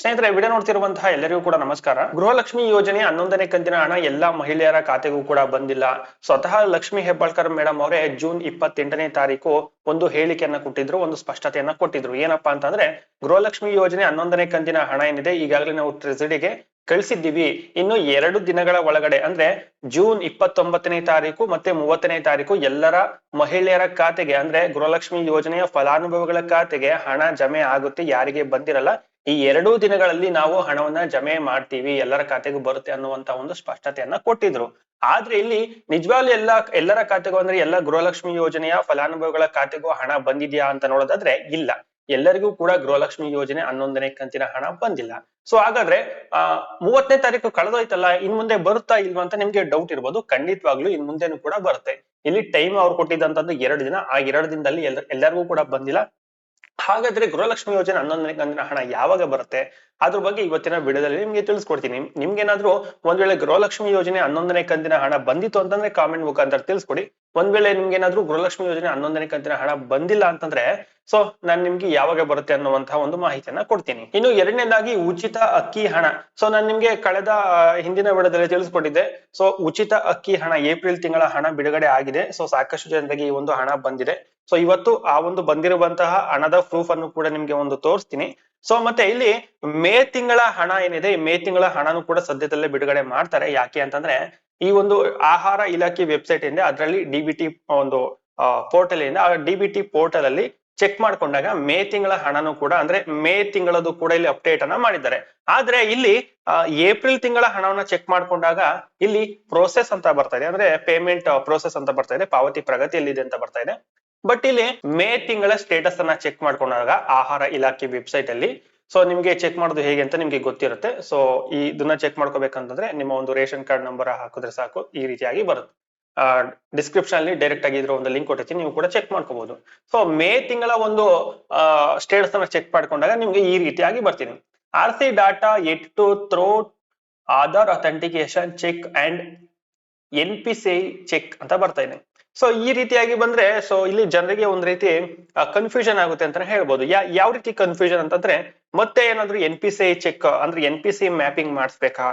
ಸ್ನೇಹಿತರೆ, ವಿಡಿಯೋ ನೋಡ್ತಿರುವಂತಹ ಎಲ್ಲರಿಗೂ ಕೂಡ ನಮಸ್ಕಾರ. ಗೃಹಲಕ್ಷ್ಮಿ ಯೋಜನೆ ಹನ್ನೊಂದನೇ ಕಂತಿನ ಹಣ ಎಲ್ಲಾ ಮಹಿಳೆಯರ ಖಾತೆಗೂ ಕೂಡ ಬಂದಿಲ್ಲ. ಸ್ವತಃ ಲಕ್ಷ್ಮಿ ಹೆಬ್ಬಾಳ್ಕರ್ ಮೇಡಮ್ ಅವರೇ ಜೂನ್ ಇಪ್ಪತ್ತೆಂಟನೇ ತಾರೀಕು ಒಂದು ಹೇಳಿಕೆಯನ್ನ ಕೊಟ್ಟಿದ್ರು, ಒಂದು ಸ್ಪಷ್ಟತೆಯನ್ನ ಕೊಟ್ಟಿದ್ರು. ಏನಪ್ಪಾ ಅಂತಂದ್ರೆ, ಗೃಹಲಕ್ಷ್ಮಿ ಯೋಜನೆ ಹನ್ನೊಂದನೇ ಕಂತಿನ ಹಣ ಏನಿದೆ, ಈಗಾಗಲೇ ನಾವು ಟ್ರೆಸಿಡಿಗೆ ಕಳಿಸಿದ್ದೀವಿ. ಇನ್ನು ಎರಡು ದಿನಗಳ ಒಳಗಡೆ, ಅಂದ್ರೆ ಜೂನ್ ಇಪ್ಪತ್ತೊಂಬತ್ತನೇ ತಾರೀಕು ಮತ್ತೆ ಮೂವತ್ತನೇ ತಾರೀಕು ಎಲ್ಲರ ಮಹಿಳೆಯರ ಖಾತೆಗೆ, ಅಂದ್ರೆ ಗೃಹಲಕ್ಷ್ಮಿ ಯೋಜನೆಯ ಫಲಾನುಭವಿಗಳ ಖಾತೆಗೆ ಹಣ ಜಮೆ ಆಗುತ್ತೆ, ಯಾರಿಗೆ ಬಂದಿರಲ್ಲ ಈ ಎರಡೂ ದಿನಗಳಲ್ಲಿ ನಾವು ಹಣವನ್ನ ಜಮೆ ಮಾಡ್ತೀವಿ, ಎಲ್ಲರ ಖಾತೆಗೂ ಬರುತ್ತೆ ಅನ್ನುವಂತ ಒಂದು ಸ್ಪಷ್ಟತೆಯನ್ನ ಕೊಟ್ಟಿದ್ರು. ಆದ್ರೆ ಇಲ್ಲಿ ನಿಜವಾಗ್ಲೂ ಎಲ್ಲ, ಎಲ್ಲರ ಖಾತೆಗೂ ಅಂದ್ರೆ ಎಲ್ಲ ಗೃಹಲಕ್ಷ್ಮಿ ಯೋಜನೆಯ ಫಲಾನುಭವಿಗಳ ಖಾತೆಗೂ ಹಣ ಬಂದಿದ್ಯಾ ಅಂತ ನೋಡೋದಾದ್ರೆ ಇಲ್ಲ. ಎಲ್ಲರಿಗೂ ಕೂಡ ಗೃಹಲಕ್ಷ್ಮಿ ಯೋಜನೆ ಹನ್ನೊಂದನೇ ಕಂತಿನ ಹಣ ಬಂದಿಲ್ಲ. ಸೊ ಹಾಗಾದ್ರೆ, ಆ, ಮೂವತ್ತನೇ ತಾರೀಕು ಕಳೆದೋಯ್ತಲ್ಲ, ಇನ್ ಮುಂದೆ ಬರುತ್ತಾ ಇಲ್ವಾ ಅಂತ ನಿಮ್ಗೆ ಡೌಟ್ ಇರ್ಬೋದು, ಖಂಡಿತವಾಗ್ಲೂ ಇನ್ ಮುಂದೆನೂ ಕೂಡ ಬರುತ್ತೆ. ಇಲ್ಲಿ ಟೈಮ್ ಅವ್ರು ಕೊಟ್ಟಿದ್ದಂತದ್ದು ಎರಡು ದಿನ, ಆ ಎರಡು ದಿನದಲ್ಲಿ ಎಲ್ಲ ಎಲ್ಲರಿಗೂ ಕೂಡ ಬಂದಿಲ್ಲ. ಹಾಗಾದ್ರೆ ಗೃಹಲಕ್ಷ್ಮಿ ಯೋಜನೆ ಹನ್ನೊಂದನೇ ಕಂತಿನ ಹಣ ಯಾವಾಗ ಬರುತ್ತೆ? ಅದ್ರ ಬಗ್ಗೆ ಇವತ್ತಿನ ವಿಡಿಯೋದಲ್ಲಿ ನಿಮ್ಗೆ ತಿಳಿಸ್ಕೊಡ್ತೀನಿ. ನಿಮ್ಗೇನಾದ್ರೂ ಒಂದ್ ವೇಳೆ ಗೃಹಲಕ್ಷ್ಮಿ ಯೋಜನೆ ಹನ್ನೊಂದನೇ ಕಂತಿನ ಹಣ ಬಂದಿತ್ತು ಅಂತಂದ್ರೆ ಕಾಮೆಂಟ್ ಮುಖಾಂತರ ತಿಳಿಸ್ಕೊಡಿ. ಒಂದ್ ವೇಳೆ ನಿಮ್ಗೆ ಏನಾದ್ರೂ ಗೃಹಲಕ್ಷ್ಮಿ ಯೋಜನೆ ಹನ್ನೊಂದನೇ ಕಂತಿನ ಹಣ ಬಂದಿಲ್ಲ ಅಂತಂದ್ರೆ ಸೊ ನಾನ್ ನಿಮ್ಗೆ ಯಾವಾಗ ಬರುತ್ತೆ ಅನ್ನುವಂತಹ ಒಂದು ಮಾಹಿತಿಯನ್ನ ಕೊಡ್ತೀನಿ. ಇನ್ನು ಎರಡನೇದಾಗಿ ಉಚಿತ ಅಕ್ಕಿ ಹಣ. ಸೊ ನಾನ್ ನಿಮ್ಗೆ ಕಳೆದ ಹಿಂದಿನ ವಿಡದಲ್ಲಿ ತಿಳಿಸ್ಕೊಟ್ಟಿದ್ದೆ. ಸೊ ಉಚಿತ ಅಕ್ಕಿ ಹಣ ಏಪ್ರಿಲ್ ತಿಂಗಳ ಹಣ ಬಿಡುಗಡೆ ಆಗಿದೆ. ಸೊ ಸಾಕಷ್ಟು ಜನರಿಗೆ ಈ ಒಂದು ಹಣ ಬಂದಿದೆ. ಸೊ ಇವತ್ತು ಆ ಒಂದು ಬಂದಿರುವಂತಹ ಹಣದ ಪ್ರೂಫ್ ಅನ್ನು ಕೂಡ ನಿಮ್ಗೆ ಒಂದು ತೋರಿಸ್ತೀನಿ. ಸೊ ಮತ್ತೆ ಇಲ್ಲಿ ಮೇ ತಿಂಗಳ ಹಣ ಏನಿದೆ, ಈ ಮೇ ತಿಂಗಳ ಹಣನು ಕೂಡ ಸದ್ಯದಲ್ಲೇ ಬಿಡುಗಡೆ ಮಾಡ್ತಾರೆ. ಯಾಕೆ ಅಂತಂದ್ರೆ, ಈ ಒಂದು ಆಹಾರ ಇಲಾಖೆ ವೆಬ್ಸೈಟ್ ಇಂದ ಅದರಲ್ಲಿ ಡಿಬಿಟಿ ಒಂದು ಪೋರ್ಟಲ್ ಇಂದ ಆ ಡಿಬಿಟಿ ಪೋರ್ಟಲ್ ಅಲ್ಲಿ ಚೆಕ್ ಮಾಡ್ಕೊಂಡಾಗ ಮೇ ತಿಂಗಳ ಹಣನು ಕೂಡ, ಅಂದ್ರೆ ಮೇ ತಿಂಗಳದು ಕೂಡ ಇಲ್ಲಿ ಅಪ್ಡೇಟ್ ಅನ್ನ ಮಾಡಿದ್ದಾರೆ. ಆದ್ರೆ ಇಲ್ಲಿ ಏಪ್ರಿಲ್ ತಿಂಗಳ ಹಣವನ್ನ ಚೆಕ್ ಮಾಡ್ಕೊಂಡಾಗ ಇಲ್ಲಿ ಪ್ರೋಸೆಸ್ ಅಂತ ಬರ್ತಾ ಇದೆ. ಅಂದ್ರೆ ಪೇಮೆಂಟ್ ಪ್ರೋಸೆಸ್ ಅಂತ ಬರ್ತಾ ಇದೆ. ಪಾವತಿ ಪ್ರಗತಿಯಲ್ಲಿದೆ ಅಂತ ಬರ್ತಾ ಇದೆ. ಬಟ್ ಇಲ್ಲಿ ಮೇ ತಿಂಗಳ ಸ್ಟೇಟಸ್ ಅನ್ನ ಚೆಕ್ ಮಾಡ್ಕೊಂಡಾಗ ಆಹಾರ ಇಲಾಖೆ ವೆಬ್ಸೈಟ್ ಅಲ್ಲಿ ಸೊ ನಿಮ್ಗೆ ಚೆಕ್ ಮಾಡೋದು ಹೇಗೆ ಅಂತ ನಿಮ್ಗೆ ಗೊತ್ತಿರುತ್ತೆ. ಸೊ ಈ ಇದನ್ನ ಚೆಕ್ ಮಾಡ್ಕೋಬೇಕಂತಂದ್ರೆ ನಿಮ್ಮ ಒಂದು ರೇಷನ್ ಕಾರ್ಡ್ ನಂಬರ್ ಹಾಕಿದ್ರೆ ಸಾಕು, ಈ ರೀತಿಯಾಗಿ ಬರುತ್ತೆ. ಡಿಸ್ಕ್ರಿಪ್ಷನ್ ಅಲ್ಲಿ ಡೈರೆಕ್ಟ್ ಆಗಿ ಇದ್ರ ಒಂದು ಲಿಂಕ್ ಕೊಟ್ಟಿರ್ತೀನಿ, ನೀವು ಕೂಡ ಚೆಕ್ ಮಾಡ್ಕೋಬಹುದು ಸೊ ಮೇ ತಿಂಗಳ ಒಂದು ಸ್ಟೇಟಸ್ ಅನ್ನ ಚೆಕ್ ಮಾಡ್ಕೊಂಡಾಗ ನಿಮ್ಗೆ ಈ ರೀತಿಯಾಗಿ ಬರ್ತೀನಿ. R C data at to through Aadhaar authentication check and N P C check ಅಂತ ಬರ್ತಾ ಇದೆ. ಸೊ ಈ ರೀತಿಯಾಗಿ ಬಂದ್ರೆ ಸೊ ಇಲ್ಲಿ ಜನರಿಗೆ ಒಂದ್ ರೀತಿ ಕನ್ಫ್ಯೂಷನ್ ಆಗುತ್ತೆ ಅಂತಾನೆ ಹೇಳ್ಬೋದು. ಯಾ, ಯಾವ ರೀತಿ ಕನ್ಫ್ಯೂಷನ್ ಅಂತಂದ್ರೆ, ಮತ್ತೆ ಏನಾದ್ರು ಎನ್ ಪಿ ಸಿ ಚೆಕ್ ಅಂದ್ರೆ ಎನ್ ಪಿ ಸಿ ಮ್ಯಾಪಿಂಗ್ ಮಾಡಿಸ್ಬೇಕಾ?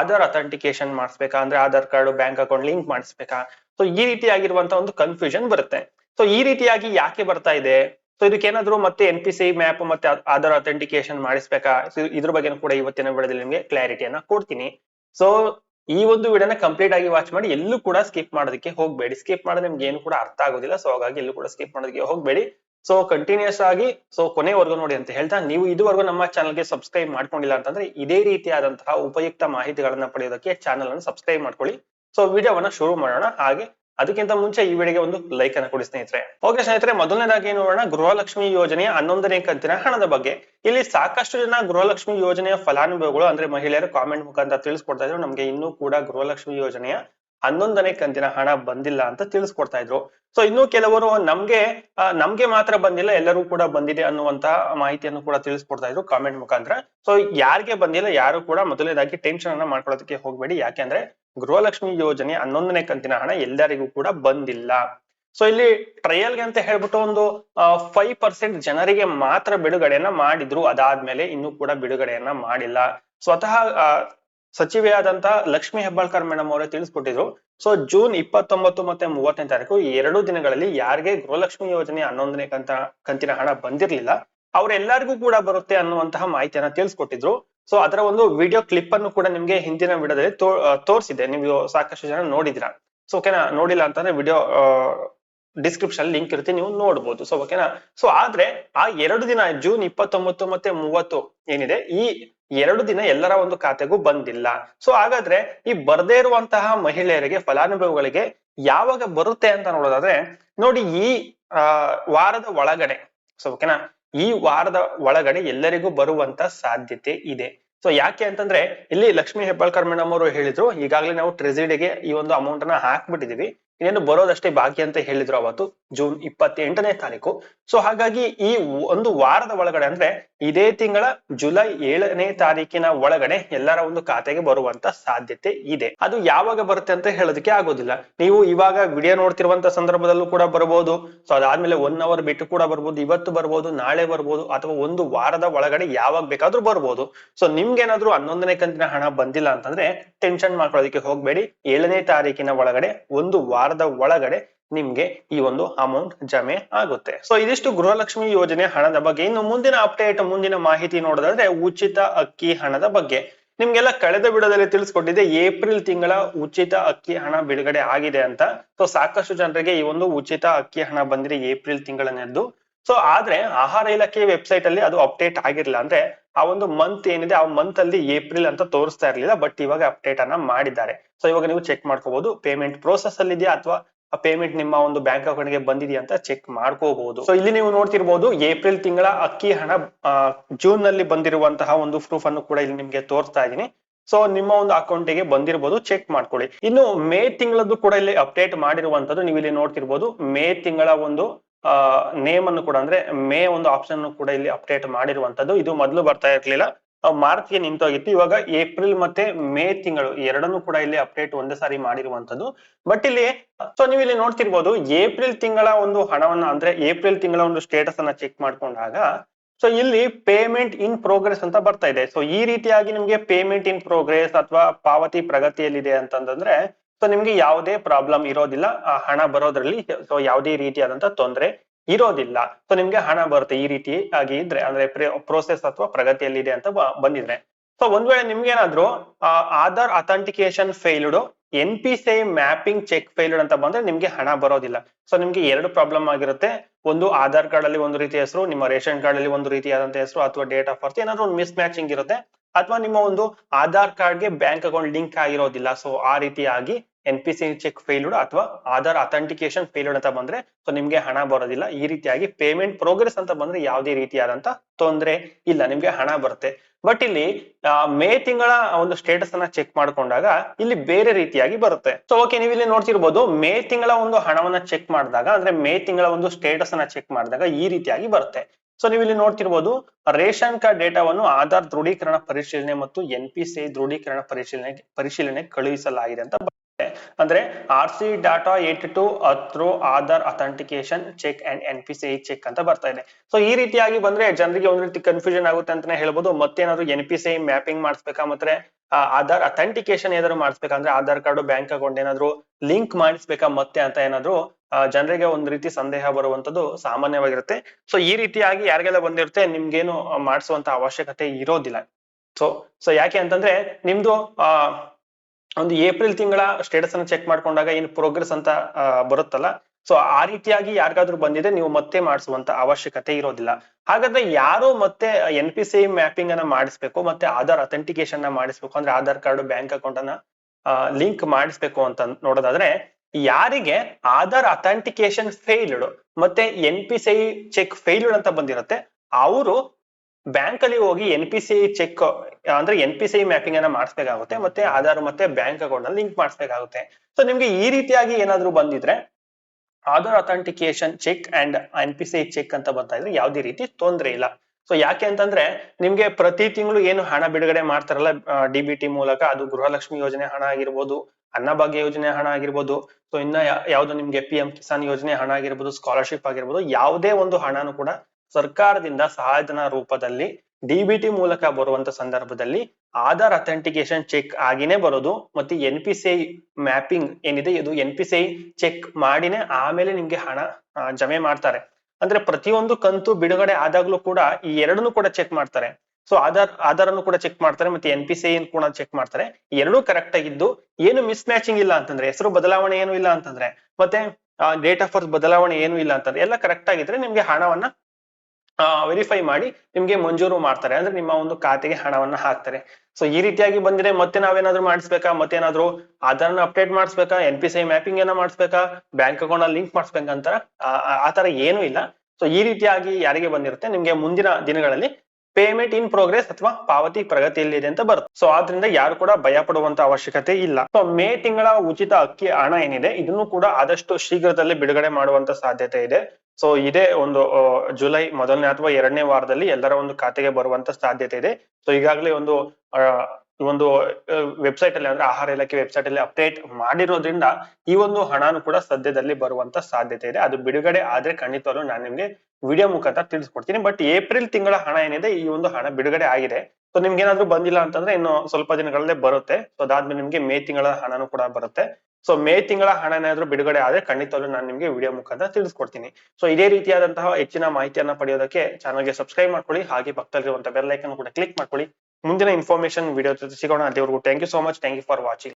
ಆಧಾರ್ ಅಥೆಂಟಿಕೇಶನ್ ಮಾಡಿಸ್ಬೇಕಾ? ಅಂದ್ರೆ Aadhaar card bank account link ಮಾಡಿಸ್ಬೇಕಾ? ಸೊ ಈ ರೀತಿಯಾಗಿರುವಂತಹ ಒಂದು ಕನ್ಫ್ಯೂಷನ್ ಬರುತ್ತೆ. ಸೊ ಈ ರೀತಿಯಾಗಿ ಯಾಕೆ ಬರ್ತಾ ಇದೆ? ಸೊ ಇದಕ್ಕೇನಾದ್ರೂ ಮತ್ತೆ ಎನ್ ಪಿ ಸಿ ಮ್ಯಾಪ್ ಮತ್ತೆ ಆಧಾರ್ ಅಥೆಂಟಿಕೇಶನ್ ಮಾಡಿಸ್ಬೇಕಾ? ಇದ್ರ ಬಗ್ಗೆ ಕೂಡ ಇವತ್ತಿನ ವಿಡಿಯೋದಲ್ಲಿ ನಿಮಗೆ ಕ್ಲಾರಿಟಿಯನ್ನ ಕೊಡ್ತೀನಿ. ಸೊ ಈ ಒಂದು ವಿಡಿಯೋನ ಕಂಪ್ಲೀಟ್ ಆಗಿ ವಾಚ್ ಮಾಡಿ ಎಲ್ಲೂ ಕೂಡ ಸ್ಕಿಪ್ ಮಾಡೋದಕ್ಕೆ ಹೋಗ್ಬೇಡಿ. ಸ್ಕಿಪ್ ಮಾಡಿದ್ರೆ ನಿಮ್ಗೆ ಏನು ಕೂಡ ಅರ್ಥ ಆಗೋದಿಲ್ಲ. ಸೊ ಹಾಗಾಗಿ ಎಲ್ಲೂ ಕೂಡ ಸ್ಕಿಪ್ ಮಾಡೋದಕ್ಕೆ ಹೋಗ್ಬೇಡಿ. ಸೊ ಕಂಟಿನ್ಯೂಸ್ ಆಗಿ ಸೊ ಕೊನೆವರೆಗೂ ನೋಡಿ ಅಂತ ಹೇಳ್ತಾ, ನೀವು ಇದುವರೆಗೂ ನಮ್ಮ ಚಾನಲ್ಗೆ ಸಬ್ಸ್ಕ್ರೈಬ್ ಮಾಡ್ಕೊಂಡಿಲ್ಲ ಅಂತಂದ್ರೆ ಇದೇ ರೀತಿಯಾದಂತಹ ಉಪಯುಕ್ತ ಮಾಹಿತಿಗಳನ್ನ ಪಡೆಯೋದಕ್ಕೆ ಚಾನಲ್ ಅನ್ನು ಸಬ್ಸ್ಕ್ರೈಬ್ ಮಾಡ್ಕೊಳ್ಳಿ. ಸೊ ವಿಡಿಯೋವನ್ನ ಶುರು ಮಾಡೋಣ. ಹಾಗೆ ಅದಕ್ಕಿಂತ ಮುಂಚೆ ಈ ವಿಡಿಯೋಗೆ ಒಂದು ಲೈಕ್ ಅನ್ನ ಕೊಡಿ ಸ್ನೇಹಿತರೆ. ಓಕೆ ಸ್ನೇಹಿತರೆ, ಮೊದಲನೇದಾಗಿ ನೋಡೋಣ ಗೃಹಲಕ್ಷ್ಮಿ ಯೋಜನೆಯ ಹನ್ನೊಂದನೇ ಕಂತಿನ ಹಣದ ಬಗ್ಗೆ. ಇಲ್ಲಿ ಸಾಕಷ್ಟು ಜನ ಗೃಹಲಕ್ಷ್ಮಿ ಯೋಜನೆಯ ಫಲಾನುಭವಿಗಳು ಅಂದ್ರೆ ಮಹಿಳೆಯರು ಕಾಮೆಂಟ್ ಮುಖಾಂತರ ತಿಳಿಸ್ಕೊಡ್ತಾ ಇದ್ರು. ನಮ್ಗೆ ಇನ್ನೂ ಕೂಡ ಗೃಹಲಕ್ಷ್ಮಿ ಯೋಜನೆಯ ಹನ್ನೊಂದನೇ ಕಂತಿನ ಹಣ ಬಂದಿಲ್ಲ ಅಂತ ತಿಳಿಸ್ಕೊಡ್ತಾ ಇದ್ರು. ಸೊ ಇನ್ನು ಕೆಲವರು ನಮ್ಗೆ ನಮ್ಗೆ ಮಾತ್ರ ಬಂದಿಲ್ಲ, ಎಲ್ಲರೂ ಕೂಡ ಬಂದಿದೆ ಅನ್ನುವಂತಹ ಮಾಹಿತಿಯನ್ನು ಕೂಡ ತಿಳಿಸ್ಕೊಡ್ತಾ ಇದ್ರು ಕಾಮೆಂಟ್ ಮುಖಾಂತರ. ಸೊ ಯಾರಿಗೆ ಬಂದಿಲ್ಲ, ಯಾರು ಕೂಡ ಮೊದಲನೇದಾಗಿ ಟೆನ್ಷನ್ ಅನ್ನ ಮಾಡ್ಕೊಳ್ಳೋದಕ್ಕೆ ಹೋಗ್ಬೇಡಿ. ಯಾಕೆಂದ್ರೆ ಗೃಹಲಕ್ಷ್ಮಿ ಯೋಜನೆ ಹನ್ನೊಂದನೇ ಕಂತಿನ ಹಣ ಎಲ್ಲರಿಗೂ ಕೂಡ ಬಂದಿಲ್ಲ. ಸೊ ಇಲ್ಲಿ ಟ್ರಯಲ್ಗೆ ಅಂತ ಹೇಳ್ಬಿಟ್ಟು ಒಂದು ಫೈವ್ ಪರ್ಸೆಂಟ್ ಜನರಿಗೆ ಮಾತ್ರ ಬಿಡುಗಡೆಯನ್ನ ಮಾಡಿದ್ರು. ಅದಾದ್ಮೇಲೆ ಇನ್ನೂ ಕೂಡ ಬಿಡುಗಡೆಯನ್ನ ಮಾಡಿಲ್ಲ. ಸ್ವತಃ ಸಚಿವೆ ಸಚಿವೆಯಾದಂತ ಲಕ್ಷ್ಮಿ ಹೆಬ್ಬಾಳ್ಕರ್ ಮೇಡಮ್ ಅವರೇ ತಿಳಿಸ್ಕೊಟ್ಟಿದ್ರು. ಸೊ ಜೂನ್ ಇಪ್ಪತ್ತೊಂಬತ್ತು ಮತ್ತೆ ಮೂವತ್ತನೇ ತಾರೀಕು ಎರಡು ದಿನಗಳಲ್ಲಿ ಯಾರಿಗೆ ಗೃಹಲಕ್ಷ್ಮಿ ಯೋಜನೆ ಹನ್ನೊಂದನೇ ಕಂತ, ಕಂತಿನ ಹಣ ಬಂದಿರ್ಲಿಲ್ಲ. ಅವ್ರೆಲ್ಲರಿಗೂ ಕೂಡ ಬರುತ್ತೆ ಅನ್ನುವಂತಹ ಮಾಹಿತಿಯನ್ನ ತಿಳಿಸ್ಕೊಟ್ಟಿದ್ರು. ಸೊ ಅದರ ಒಂದು ವಿಡಿಯೋ ಕ್ಲಿಪ್ ಅನ್ನು ಕೂಡ ನಿಮ್ಗೆ ಹಿಂದಿನ ವಿಡಿಯೋದಲ್ಲಿ ತೋರಿಸಿದೆ ನೀವು ಸಾಕಷ್ಟು ಜನ ನೋಡಿದ್ರ ಸೊ ಓಕೆನಾ ನೋಡಿಲ್ಲ ಅಂತಂದ್ರೆ ವಿಡಿಯೋ ಡಿಸ್ಕ್ರಿಪ್ಷನ್ ಲಿಂಕ್ ಇರುತ್ತೆ, ನೀವು ನೋಡ್ಬೋದು. ಸೊ ಓಕೆನಾ ಸೊ ಆದ್ರೆ ಆ ಎರಡು ದಿನ ಜೂನ್ ಇಪ್ಪತ್ತೊಂಬತ್ತು ಮತ್ತೆ ಮೂವತ್ತು ಏನಿದೆ, ಈ ಎರಡು ದಿನ ಎಲ್ಲರ ಒಂದು ಖಾತೆಗೂ ಬಂದಿಲ್ಲ. ಸೊ ಹಾಗಾದ್ರೆ ಈ ಬರ್ದೇ ಇರುವಂತಹ ಮಹಿಳೆಯರಿಗೆ, ಫಲಾನುಭವಿಗಳಿಗೆ ಯಾವಾಗ ಬರುತ್ತೆ ಅಂತ ನೋಡೋದಾದ್ರೆ, ನೋಡಿ ಈ ವಾರದ ಒಳಗಡೆ. ಸೊ ಓಕೆನಾ ಈ ವಾರದ ಒಳಗಡೆ ಎಲ್ಲರಿಗೂ ಬರುವಂತ ಸಾಧ್ಯತೆ ಇದೆ. ಸೊ ಯಾಕೆ ಅಂತಂದ್ರೆ, ಇಲ್ಲಿ ಲಕ್ಷ್ಮಿ ಹೆಬ್ಬಾಳ್ಕರ್ ಮೇಡಮ್ ಅವರು ಹೇಳಿದ್ರು, ಈಗಾಗಲೇ ನಾವು ಟ್ರೆಸಿಡಿಗೆ ಈ ಒಂದು ಅಮೌಂಟ್ ಅನ್ನ ಹಾಕ್ಬಿಟ್ಟಿದೀವಿ. ಇನ್ನೇನು ಬರೋದಷ್ಟೇ ಬಾಕಿ ಅಂತ ಹೇಳಿದ್ರು ಅವತ್ತು, ಜೂನ್ ಇಪ್ಪತ್ತೆಂಟನೇ ತಾರೀಕು. ಸೊ ಹಾಗಾಗಿ ಈ ಒಂದು ವಾರದ ಒಳಗಡೆ ಅಂದ್ರೆ ಇದೇ ತಿಂಗಳ ಜುಲೈ ಏಳನೇ ತಾರೀಕಿನ ಒಳಗಡೆ ಎಲ್ಲರ ಒಂದು ಖಾತೆಗೆ ಬರುವಂತ ಸಾಧ್ಯತೆ ಇದೆ. ಅದು ಯಾವಾಗ ಬರುತ್ತೆ ಅಂತ ಹೇಳೋದಕ್ಕೆ ಆಗೋದಿಲ್ಲ. ನೀವು ಇವಾಗ ವಿಡಿಯೋ ನೋಡ್ತಿರುವಂತ ಸಂದರ್ಭದಲ್ಲೂ ಕೂಡ ಬರಬಹುದು ಸೊ ಅದಾದ್ಮೇಲೆ ಒನ್ ಅವರ್ ಬಿಟ್ಟು ಕೂಡ ಬರ್ಬೋದು. ಇವತ್ತು ಬರ್ಬೋದು, ನಾಳೆ ಬರ್ಬೋದು, ಅಥವಾ ಒಂದು ವಾರದ ಒಳಗಡೆ ಯಾವಾಗ ಬೇಕಾದ್ರೂ ಬರ್ಬೋದು. ಸೊ ನಿಮ್ಗೇನಾದ್ರೂ ಹನ್ನೊಂದನೇ ಕಂತಿನ ಹಣ ಬಂದಿಲ್ಲ ಅಂತಂದ್ರೆ ಟೆನ್ಷನ್ ಮಾಡ್ಕೊಳ್ಳೋದಕ್ಕೆ ಹೋಗ್ಬೇಡಿ. ಏಳನೇ ತಾರೀಕಿನ ಒಳಗಡೆ ಒಂದು ವಾರದ ಒಳಗಡೆ ನಿಮ್ಗೆ ಈ ಒಂದು ಅಮೌಂಟ್ ಜಮೆ ಆಗುತ್ತೆ. ಸೊ ಇದಿಷ್ಟು ಗೃಹಲಕ್ಷ್ಮಿ ಯೋಜನೆ ಹಣದ ಬಗ್ಗೆ. ಇನ್ನು ಮುಂದಿನ ಅಪ್ಡೇಟ್ ಮುಂದಿನ ಮಾಹಿತಿ ನೋಡೋದಾದ್ರೆ ಉಚಿತ ಅಕ್ಕಿ ಹಣದ ಬಗ್ಗೆ. ನಿಮ್ಗೆಲ್ಲ ಕಳೆದ ಬಿಡದಲ್ಲಿ ತಿಳಿಸ್ಕೊಟ್ಟಿದೆ ಏಪ್ರಿಲ್ ತಿಂಗಳ ಉಚಿತ ಅಕ್ಕಿ ಹಣ ಬಿಡುಗಡೆ ಆಗಿದೆ ಅಂತ. ಸೊ ಸಾಕಷ್ಟು ಜನರಿಗೆ ಈ ಒಂದು ಉಚಿತ ಅಕ್ಕಿ ಹಣ ಬಂದಿದೆ ಏಪ್ರಿಲ್ ತಿಂಗಳನೆದ್ದು. ಸೊ ಆದ್ರೆ ಆಹಾರ ಇಲಾಖೆ ವೆಬ್ಸೈಟ್ ಅಲ್ಲಿ ಅದು ಅಪ್ಡೇಟ್ ಆಗಿರ್ಲಿಲ್ಲ. ಅಂದ್ರೆ ಆ ಒಂದು ಮಂತ್ ಏನಿದೆ, ಆ ಮಂತ್ ಅಲ್ಲಿ ಏಪ್ರಿಲ್ ಅಂತ ತೋರಿಸ್ತಾ ಇರ್ಲಿಲ್ಲ ಬಟ್ ಇವಾಗ ಅಪ್ಡೇಟ್ ಅನ್ನ ಮಾಡಿದ್ದಾರೆ. ಸೊ ಇವಾಗ ನೀವು ಚೆಕ್ ಮಾಡ್ಕೋಬಹುದು ಪೇಮೆಂಟ್ ಪ್ರೋಸೆಸ್ ಅಲ್ಲಿ ಇದೆಯಾ ಅಥವಾ ಆ ಪೇಮೆಂಟ್ ನಿಮ್ಮ ಒಂದು ಬ್ಯಾಂಕ್ ಅಕೌಂಟ್ಗೆ ಬಂದಿದೆಯಾ ಅಂತ ಚೆಕ್ ಮಾಡ್ಕೋಬಹುದು ಸೊ ಇಲ್ಲಿ ನೀವು ನೋಡ್ತಿರ್ಬಹುದು ಏಪ್ರಿಲ್ ತಿಂಗಳ ಅಕ್ಕಿ ಹಣ ಜೂನ್ನಲ್ಲಿ ಬಂದಿರುವಂತಹ ಒಂದು ಪ್ರೂಫ್ ಅನ್ನು ಕೂಡ ಇಲ್ಲಿ ನಿಮ್ಗೆ ತೋರಿಸ್ತಾ ಇದ್ದೀನಿ. ಸೊ ನಿಮ್ಮ ಒಂದು ಅಕೌಂಟಿಗೆ ಬಂದಿರಬಹುದು ಚೆಕ್ ಮಾಡ್ಕೊಳ್ಳಿ. ಇನ್ನು ಮೇ ತಿಂಗಳದ್ದು ಕೂಡ ಇಲ್ಲಿ ಅಪ್ಡೇಟ್ ಮಾಡಿರುವಂತದ್ದು ನೀವು ಇಲ್ಲಿ ನೋಡ್ತಿರ್ಬೋದು, ಮೇ ತಿಂಗಳ ಒಂದು ನೇಮ್ ಅನ್ನು ಕೂಡ ಅಂದ್ರೆ ಮೇ ಒಂದು ಆಪ್ಷನ್ ಕೂಡ ಇಲ್ಲಿ ಅಪ್ಡೇಟ್ ಮಾಡಿರುವಂತದ್ದು. ಇದು ಮೊದಲು ಬರ್ತಾ ಇರ್ಲಿಲ್ಲ. ಮಾರ್ಚ್ಗೆ ನಿಂತೋಗಿತ್ತು. ಇವಾಗ ಏಪ್ರಿಲ್ ಮತ್ತೆ ಮೇ ತಿಂಗಳು ಎರಡನ್ನೂ ಕೂಡ ಇಲ್ಲಿ ಅಪ್ಡೇಟ್ ಒಂದೇ ಸಾರಿ ಮಾಡಿರುವಂತದ್ದು. ಬಟ್ ಇಲ್ಲಿ ಸೊ ನೀವು ಇಲ್ಲಿ ನೋಡ್ತಿರ್ಬೋದು, ಏಪ್ರಿಲ್ ತಿಂಗಳ ಒಂದು ಹಣವನ್ನ ಅಂದ್ರೆ ಏಪ್ರಿಲ್ ತಿಂಗಳ ಒಂದು ಸ್ಟೇಟಸ್ ಅನ್ನ ಚೆಕ್ ಮಾಡ್ಕೊಂಡಾಗ ಸೊ ಇಲ್ಲಿ ಪೇಮೆಂಟ್ ಇನ್ ಪ್ರೋಗ್ರೆಸ್ ಅಂತ ಬರ್ತಾ ಇದೆ. ಸೊ ಈ ರೀತಿಯಾಗಿ ನಿಮ್ಗೆ ಪೇಮೆಂಟ್ ಇನ್ ಪ್ರೋಗ್ರೆಸ್ ಅಥವಾ ಪಾವತಿ ಪ್ರಗತಿಯಲ್ಲಿದೆ ಅಂತಂದ್ರೆ ಸೊ ನಿಮ್ಗೆ ಯಾವುದೇ ಪ್ರಾಬ್ಲಮ್ ಇರೋದಿಲ್ಲ. ಆ ಹಣ ಬರೋದ್ರಲ್ಲಿ ಸೊ ಯಾವುದೇ ರೀತಿಯಾದಂತ ತೊಂದರೆ ಇರೋದಿಲ್ಲ. ಸೊ ನಿಮ್ಗೆ ಹಣ ಬರುತ್ತೆ ಈ ರೀತಿ ಆಗಿ ಇದ್ರೆ, ಅಂದ್ರೆ ಪ್ರೋಸೆಸ್ ಅಥವಾ ಪ್ರಗತಿಯಲ್ಲಿದೆ ಅಂತ ಬಂದಿದ್ರೆ. ಸೊ ಒಂದ್ ವೇಳೆ ನಿಮ್ಗೆ ಏನಾದ್ರು Aadhaar authentication failed N P C mapping check failed ಅಂತ ಬಂದ್ರೆ ನಿಮ್ಗೆ ಹಣ ಬರೋದಿಲ್ಲ. ಸೊ ನಿಮ್ಗೆ ಎರಡು ಪ್ರಾಬ್ಲಮ್ ಆಗಿರುತ್ತೆ. ಒಂದು ಆಧಾರ್ ಕಾರ್ಡ್ ಅಲ್ಲಿ ಒಂದು ರೀತಿ ಹೆಸರು, ನಿಮ್ಮ ರೇಷನ್ ಕಾರ್ಡ್ ಅಲ್ಲಿ ಒಂದು ರೀತಿಯಾದಂತ ಹೆಸರು ಅಥವಾ ಡೇಟ್ ಆಫ್ ಬರ್ತ್ ಏನಾದ್ರು ಒಂದು ಮಿಸ್ ಮ್ಯಾಚಿಂಗ್ ಇರುತ್ತೆ. ಅಥವಾ ನಿಮ್ಮ ಒಂದು ಆಧಾರ್ ಕಾರ್ಡ್ಗೆ ಬ್ಯಾಂಕ್ ಅಕೌಂಟ್ ಲಿಂಕ್ ಆಗಿರೋದಿಲ್ಲ. ಸೊ ಆ ರೀತಿಯಾಗಿ N P C check failed ಅಥವಾ ಆಧಾರ್ ಅಥೆಂಟಿಕೇಶನ್ ಫೇಲ್ಡ್ ಅಂತ ಬಂದ್ರೆ ಸೊ ನಿಮ್ಗೆ ಹಣ ಬರೋದಿಲ್ಲ. ಈ ರೀತಿಯಾಗಿ ಪೇಮೆಂಟ್ ಪ್ರೋಗ್ರೆಸ್ ಅಂತ ಬಂದ್ರೆ ಯಾವುದೇ ರೀತಿಯಾದಂತ ತೊಂದರೆ ಇಲ್ಲ, ನಿಮ್ಗೆ ಹಣ ಬರುತ್ತೆ. ಬಟ್ ಇಲ್ಲಿ ಮೇ ತಿಂಗಳ ಒಂದು ಸ್ಟೇಟಸ್ ಅನ್ನ ಚೆಕ್ ಮಾಡ್ಕೊಂಡಾಗ ಇಲ್ಲಿ ಬೇರೆ ರೀತಿಯಾಗಿ ಬರುತ್ತೆ. ಸೊ ಓಕೆ ನೀವು ಇಲ್ಲಿ ನೋಡ್ತಿರ್ಬೋದು, ಮೇ ತಿಂಗಳ ಒಂದು ಹಣವನ್ನ ಚೆಕ್ ಮಾಡಿದಾಗ, ಅಂದ್ರೆ ಮೇ ತಿಂಗಳ ಒಂದು ಸ್ಟೇಟಸ್ ಅನ್ನ ಚೆಕ್ ಮಾಡಿದಾಗ ಈ ರೀತಿಯಾಗಿ ಬರುತ್ತೆ. ಸೊ ನೀವು ಇಲ್ಲಿ ನೋಡ್ತಿರ್ಬೋದು, ರೇಷನ್ ಕಾರ್ಡ್ ಡೇಟಾವನ್ನು ಆಧಾರ್ ದೃಢೀಕರಣ ಪರಿಶೀಲನೆ ಮತ್ತು ಎನ್ ಪಿ ಸಿ ದೃಢೀಕರಣ ಪರಿಶೀಲನೆ ಪರಿಶೀಲನೆ ಕಳುಹಿಸಲಾಗಿದೆ ಅಂತ ಅಂದ್ರೆ R C data eight to through Aadhaar authentication check and N P C check ಅಂತ ಬರ್ತಾ ಇದೆ. ಸೊ ಈ ರೀತಿಯಾಗಿ ಬಂದ್ರೆ ಜನರಿಗೆ ಒಂದ್ ರೀತಿ ಕನ್ಫ್ಯೂಷನ್ ಆಗುತ್ತೆ ಅಂತಾನೆ ಹೇಳ್ಬೋದು. ಮತ್ತೇನಾದ್ರು ಎನ್ ಪಿ ಸಿ ಮ್ಯಾಪಿಂಗ್ ಮಾಡಿಸ್ಬೇಕಾ ಮತ್ತೆ ಆಧಾರ್ ಅಥೆಂಟಿಕೇಶನ್ ಏನಾದ್ರು ಮಾಡಿಸ್ಬೇಕಂದ್ರೆ ಆಧಾರ್ ಕಾರ್ಡ್ ಬ್ಯಾಂಕ್ ಅಕೌಂಟ್ ಏನಾದ್ರು ಲಿಂಕ್ ಮಾಡಿಸ್ಬೇಕಾ ಮತ್ತೆ ಅಂತ ಏನಾದ್ರು ಜನರಿಗೆ ಒಂದ್ ರೀತಿ ಸಂದೇಹ ಬರುವಂತದ್ದು ಸಾಮಾನ್ಯವಾಗಿರುತ್ತೆ. ಸೊ ಈ ರೀತಿಯಾಗಿ ಯಾರಿಗೆಲ್ಲ ಬಂದಿರುತ್ತೆ, ನಿಮ್ಗೇನು ಮಾಡಿಸುವಂತ ಅವಶ್ಯಕತೆ ಇರೋದಿಲ್ಲ. ಸೊ ಸೊ ಯಾಕೆ ಅಂತಂದ್ರೆ ನಿಮ್ದು, ಆ ಒಂದು ಏಪ್ರಿಲ್ ತಿಂಗಳ ಸ್ಟೇಟಸ್ ಅನ್ನ ಚೆಕ್ ಮಾಡ್ಕೊಂಡಾಗ ಏನು ಪ್ರೋಗ್ರೆಸ್ ಅಂತ ಬರುತ್ತಲ್ಲ. ಸೊ ಆ ರೀತಿಯಾಗಿ ಯಾರಿಗಾದ್ರೂ ಬಂದಿದೆ ನೀವು ಮತ್ತೆ ಮಾಡಿಸುವಂತ ಅವಶ್ಯಕತೆ ಇರೋದಿಲ್ಲ. ಹಾಗಾದ್ರೆ ಯಾರು ಮತ್ತೆ ಎನ್ ಪಿ ಸಿ ಮ್ಯಾಪಿಂಗ್ ಅನ್ನ ಮಾಡಿಸ್ಬೇಕು, ಮತ್ತೆ ಆಧಾರ್ ಅಥೆಂಟಿಕೇಶನ್ನ ಮಾಡಿಸ್ಬೇಕು, ಅಂದ್ರೆ ಆಧಾರ್ ಕಾರ್ಡ್ ಬ್ಯಾಂಕ್ ಅಕೌಂಟ್ ಅನ್ನ ಲಿಂಕ್ ಮಾಡಿಸ್ಬೇಕು ಅಂತ ನೋಡೋದಾದ್ರೆ, ಯಾರಿಗೆ ಆಧಾರ್ ಅಥೆಂಟಿಕೇಶನ್ ಫೇಲ್ಡ್ ಮತ್ತೆ N P C check failed ಅಂತ ಬಂದಿರುತ್ತೆ, ಅವರು ಬ್ಯಾಂಕ್ ಅಲ್ಲಿ ಹೋಗಿ ಎನ್ ಪಿ ಸಿ ಚೆಕ್, ಅಂದ್ರೆ ಎನ್ ಪಿ ಸಿ ಮ್ಯಾಪಿಂಗ್ ಅನ್ನ ಮಾಡಿಸ್ಬೇಕಾಗುತ್ತೆ, ಮತ್ತೆ ಆಧಾರ್ ಮತ್ತೆ ಬ್ಯಾಂಕ್ ಅಕೌಂಟ್ನಲ್ಲಿ ಲಿಂಕ್ ಮಾಡಿಸ್ಬೇಕಾಗುತ್ತೆ. ಸೊ ನಿಮ್ಗೆ ಈ ರೀತಿಯಾಗಿ ಏನಾದ್ರೂ ಬಂದಿದ್ರೆ, Aadhaar authentication check and N P C check ಅಂತ ಬರ್ತಾ ಇದ್ರೆ ಯಾವುದೇ ರೀತಿ ತೊಂದರೆ ಇಲ್ಲ. ಸೊ ಯಾಕೆ ಅಂತಂದ್ರೆ, ನಿಮ್ಗೆ ಪ್ರತಿ ತಿಂಗಳು ಏನು ಹಣ ಬಿಡುಗಡೆ ಮಾಡ್ತಾರಲ್ಲ ಡಿ ಬಿ ಟಿ ಮೂಲಕ, ಅದು ಗೃಹಲಕ್ಷ್ಮಿ ಯೋಜನೆ ಹಣ ಆಗಿರ್ಬೋದು, ಅನ್ನಭಾಗ್ಯ ಯೋಜನೆ ಹಣ ಆಗಿರ್ಬೋದು ಸೊ ಇನ್ನ ಯಾವ್ದು ನಿಮ್ಗೆ ಪಿ ಎಂ ಕಿಸಾನ್ ಯೋಜನೆ ಹಣ ಆಗಿರ್ಬೋದು ಸ್ಕಾಲರ್ಶಿಪ್ ಆಗಿರ್ಬೋದು, ಯಾವುದೇ ಒಂದು ಹಣನು ಕೂಡ ಸರ್ಕಾರದಿಂದ ಸಹಾಯಧನ ರೂಪದಲ್ಲಿ ಡಿಬಿಟಿ ಮೂಲಕ ಬರುವಂತ ಸಂದರ್ಭದಲ್ಲಿ ಆಧಾರ್ ಅಥೆಂಟಿಕೇಶನ್ ಚೆಕ್ ಆಗಿನೇ ಬರೋದು, ಮತ್ತೆ ಎನ್ ಪಿ ಸಿ ಮ್ಯಾಪಿಂಗ್ ಏನಿದೆ, ಇದು ಎನ್ ಪಿ ಸಿ ಚೆಕ್ ಮಾಡಿನೇ ಆಮೇಲೆ ನಿಮ್ಗೆ ಹಣ ಜಮೆ ಮಾಡ್ತಾರೆ. ಅಂದ್ರೆ ಪ್ರತಿಯೊಂದು ಕಂತು ಬಿಡುಗಡೆ ಆದಾಗ್ಲೂ ಕೂಡ ಈ ಎರಡನ್ನು ಕೂಡ ಚೆಕ್ ಮಾಡ್ತಾರೆ. ಸೊ ಆಧಾರ್ ಆಧಾರ್ ಅನ್ನು ಕೂಡ ಚೆಕ್ ಮಾಡ್ತಾರೆ, ಮತ್ತೆ ಎನ್ ಪಿ ಸಿ ಕೂಡ ಚೆಕ್ ಮಾಡ್ತಾರೆ. ಎರಡೂ ಕರೆಕ್ಟ್ ಆಗಿದ್ದು ಏನು ಮಿಸ್ ಮ್ಯಾಚಿಂಗ್ ಇಲ್ಲ ಅಂತಂದ್ರೆ, ಹೆಸರು ಬದಲಾವಣೆ ಏನು ಇಲ್ಲ ಅಂತಂದ್ರೆ, ಮತ್ತೆ ಡೇಟ್ ಆಫ್ ಬರ್ತ್ ಬದಲಾವಣೆ ಏನು ಇಲ್ಲ ಅಂತಂದ್ರೆ, ಎಲ್ಲ ಕರೆಕ್ಟ್ ಆಗಿದ್ರೆ ನಿಮ್ಗೆ ಹಣವನ್ನ ವೆರಿಫೈ ಮಾಡಿ ನಿಮ್ಗೆ ಮಂಜೂರು ಮಾಡ್ತಾರೆ. ಅಂದ್ರೆ ನಿಮ್ಮ ಒಂದು ಖಾತೆಗೆ ಹಣವನ್ನ ಹಾಕ್ತಾರೆ. ಸೊ ಈ ರೀತಿಯಾಗಿ ಬಂದ್ರೆ ಮತ್ತೆ ನಾವೇನಾದ್ರೂ ಮಾಡಿಸ್ಬೇಕಾ? ಮತ್ತೇನಾದ್ರೂ ಆಧಾರ್ನ ಅಪ್ಡೇಟ್ ಮಾಡಿಸ್ಬೇಕಾ? ಎನ್ ಪಿ ಸಿ ಮ್ಯಾಪಿಂಗ್ ಏನ ಮಾಡಿಸ್ಬೇಕಾ? ಬ್ಯಾಂಕ್ ಅಕೌಂಟ್ ಅಲ್ಲಿ ಲಿಂಕ್ ಮಾಡಿಸ್ಬೇಕಂತ ಆತರ ತರ ಏನು ಇಲ್ಲ. ಸೊ ಈ ರೀತಿಯಾಗಿ ಯಾರಿಗೆ ಬಂದಿರುತ್ತೆ? ನಿಮ್ಗೆ ಮುಂದಿನ ದಿನಗಳಲ್ಲಿ ಪೇಮೆಂಟ್ ಇನ್ ಪ್ರೋಗ್ರೆಸ್ ಅಥವಾ ಪಾವತಿ ಪ್ರಗತಿಯಲ್ಲಿದೆ ಅಂತ ಬರುತ್ತೆ. ಸೊ ಆದ್ರಿಂದ ಯಾರು ಕೂಡ ಭಯ ಪಡುವಂತ ಅವಶ್ಯಕತೆ ಇಲ್ಲ. ಸೊ ಮೇ ತಿಂಗಳ ಉಚಿತ ಅಕ್ಕಿ ಹಣ ಏನಿದೆ, ಇದನ್ನು ಕೂಡ ಆದಷ್ಟು ಶೀಘ್ರದಲ್ಲಿ ಬಿಡುಗಡೆ ಮಾಡುವಂತ ಸಾಧ್ಯತೆ ಇದೆ. ಸೊ ಇದೇ ಒಂದು ಜುಲೈ ಮೊದಲನೇ ಅಥವಾ ಎರಡನೇ ವಾರದಲ್ಲಿ ಎಲ್ಲರ ಒಂದು ಖಾತೆಗೆ ಬರುವಂತ ಸಾಧ್ಯತೆ ಇದೆ. ಸೊ ಈಗಾಗಲೇ ಒಂದು ಒಂದು ವೆಬ್ಸೈಟ್ ಅಲ್ಲಿ ಅಂದ್ರೆ ಆಹಾರ ಇಲಾಖೆ ವೆಬ್ಸೈಟ್ ಅಲ್ಲಿ ಅಪ್ಡೇಟ್ ಮಾಡಿರೋದ್ರಿಂದ ಈ ಒಂದು ಹಣನು ಕೂಡ ಸದ್ಯದಲ್ಲಿ ಬರುವಂತ ಸಾಧ್ಯತೆ ಇದೆ. ಅದು ಬಿಡುಗಡೆ ಆದ್ರೆ ಖಂಡಿತವಾಗ್ಲೂ ನಾನು ನಿಮ್ಗೆ ವಿಡಿಯೋ ಮುಖಾಂತರ ತಿಳಿಸ್ಕೊಡ್ತೀನಿ. ಬಟ್ ಏಪ್ರಿಲ್ ತಿಂಗಳ ಹಣ ಏನಿದೆ, ಈ ಒಂದು ಹಣ ಬಿಡುಗಡೆ ಆಗಿದೆ. ಸೊ ನಿಮ್ಗೆ ಏನಾದ್ರು ಬಂದಿಲ್ಲ ಅಂತಂದ್ರೆ ಇನ್ನು ಸ್ವಲ್ಪ ದಿನಗಳಲ್ಲೇ ಬರುತ್ತೆ. ಸೊ ಅದಾದ್ಮೇಲೆ ನಿಮ್ಗೆ ಮೇ ತಿಂಗಳ ಹಣನೂ ಕೂಡ ಬರುತ್ತೆ. ಸೊ ಮೇ ತಿಂಗಳ ಹಣ ಏನಾದ್ರು ಬಿಡುಗಡೆ ಆದ್ರೆ ಖಂಡಿತವಾಗ್ಲೂ ನಾನು ನಿಮ್ಗೆ ವಿಡಿಯೋ ಮುಖಾಂತರ ತಿಳಿಸ್ಕೊಡ್ತೀನಿ. ಸೊ ಇದೇ ರೀತಿಯಾದಂತಹ ಹೆಚ್ಚಿನ ಮಾಹಿತಿಯನ್ನ ಪಡೆಯೋದಕ್ಕೆ ಚಾನಲ್ಗೆ ಸಬ್ಸ್ಕ್ರೈಬ್ ಮಾಡ್ಕೊಳ್ಳಿ, ಹಾಗೆ ಪಕ್ಕದಲ್ಲಿರುವಂತಹ ಬೆಲ್ ಐಕನ್ ಕೂಡ ಕ್ಲಿಕ್ ಮಾಡ್ಕೊಳ್ಳಿ. ಮುಂದಿನ ಇನ್ಫಾರ್ಮೇಶನ್ ವಿಡಿಯೋ ಜೊತೆ ಸಿಗೋಣ. ಅಲ್ಲಿವರೆಗೂ thank you so much thank you for watching